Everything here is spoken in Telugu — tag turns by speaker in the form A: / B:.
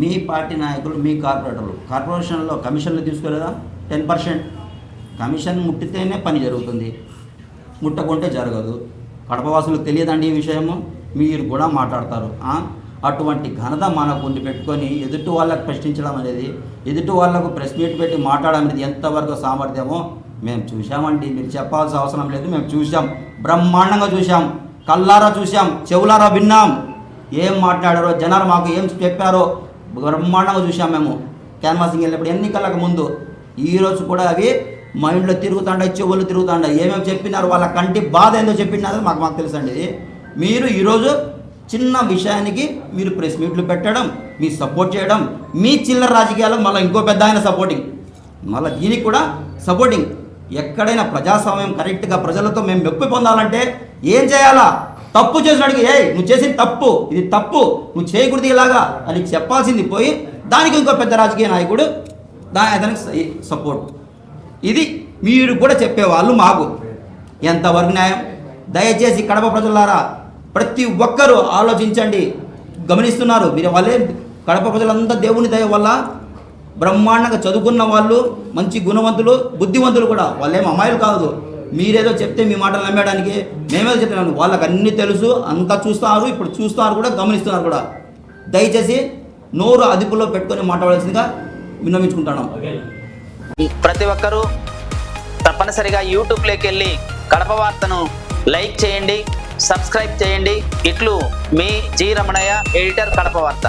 A: మీ పార్టీ నాయకులు మీ కార్పొరేటర్లు. కార్పొరేషన్లో కమిషన్లు తీసుకోలేదా? Ten percent. కమిషన్ ముట్టితేనే పని జరుగుతుంది. ముట్టకుంటే జరగదు. కడపవాసులకు తెలియదండి ఈ విషయము? మీరు కూడా మాట్లాడతారు. అటువంటి ఘనత మనకు ఉండి పెట్టుకొని ఎదుటి వాళ్ళకు ప్రశ్నించడం అనేది ఎదుటి వాళ్ళకు ప్రెస్ మీట్ పెట్టి మాట్లాడడం అనేది ఎంతవరకు సామర్థ్యమో మేము చూసామండి మీరు చెప్పాల్సిన అవసరం లేదు. మేము చూసాం బ్రహ్మాండంగా చూసాం కల్లారా చూసాం చెవులారా విన్నాం. ఏం మాట్లాడారో జనాలు మాకు ఏం చెప్పారో బ్రహ్మాండంగా చూసాం మేము. క్యాన్వాసింగ్ వెళ్ళినప్పుడు ఎన్నికలకు ముందు. ఈరోజు కూడా అవి మైండ్లో తిరుగుతాండాయి చెవులు తిరుగుతాండాయి ఏమేమి చెప్పినారు వాళ్ళ కంటి బాధ ఏందో చెప్పినారో మాకు మాకు తెలుసండి. ఇది మీరు ఈరోజు చిన్న విషయానికి మీరు ప్రెస్ మీట్లు పెట్టడం మీ సపోర్ట్ చేయడం మీ చిల్లర రాజకీయాలకు మళ్ళీ ఇంకో పెద్ద ఆయన సపోర్టింగ్. మళ్ళీ దీనికి కూడా సపోర్టింగ్. ఎక్కడైనా ప్రజాస్వామ్యం కరెక్ట్గా ప్రజలతో మేము మెప్పి పొందాలంటే ఏం చేయాలా? తప్పు చేసినాడికి ఏ నువ్వు చేసింది తప్పు ఇది తప్పు నువ్వు చేయకూడదు ఇలాగా అని చెప్పాల్సింది పోయి దానికి ఇంకో పెద్ద రాజకీయ నాయకుడు దాని అతనికి సపోర్ట్. ఇది మీరు కూడా చెప్పేవాళ్ళు మాకు. ఎంతవరకు న్యాయం? దయచేసి కడప ప్రజలారా ప్రతి ఒక్కరూ ఆలోచించండి. గమనిస్తున్నారు మీరు వాళ్ళే కడప ప్రజలంతా దేవుని దయ వల్ల బ్రహ్మాండంగా చదువుకున్న వాళ్ళు మంచి గుణవంతులు బుద్ధివంతులు కూడా వాళ్ళేం అమ్మాయిలు కాదు. మీరేదో చెప్తే మీ మాటలు నమ్మేయడానికి మేమేదో చెప్తున్నాను వాళ్ళకి అన్నీ తెలుసు అంతా చూస్తున్నారు ఇప్పుడు చూస్తున్నారు కూడా గమనిస్తున్నారు కూడా. దయచేసి నోరు అదుపులో పెట్టుకొని మాట్లాడాల్సిందిగా విన్నవించుకుంటున్నాం.
B: ప్రతి ఒక్కరూ తప్పనిసరిగా యూట్యూబ్లోకి వెళ్ళి కడప వార్తను లైక్ చేయండి సబ్స్క్రైబ్ చేయండి. ఇట్లు మీ జి రమణయ్య ఎడిటర్ కడప వార్త.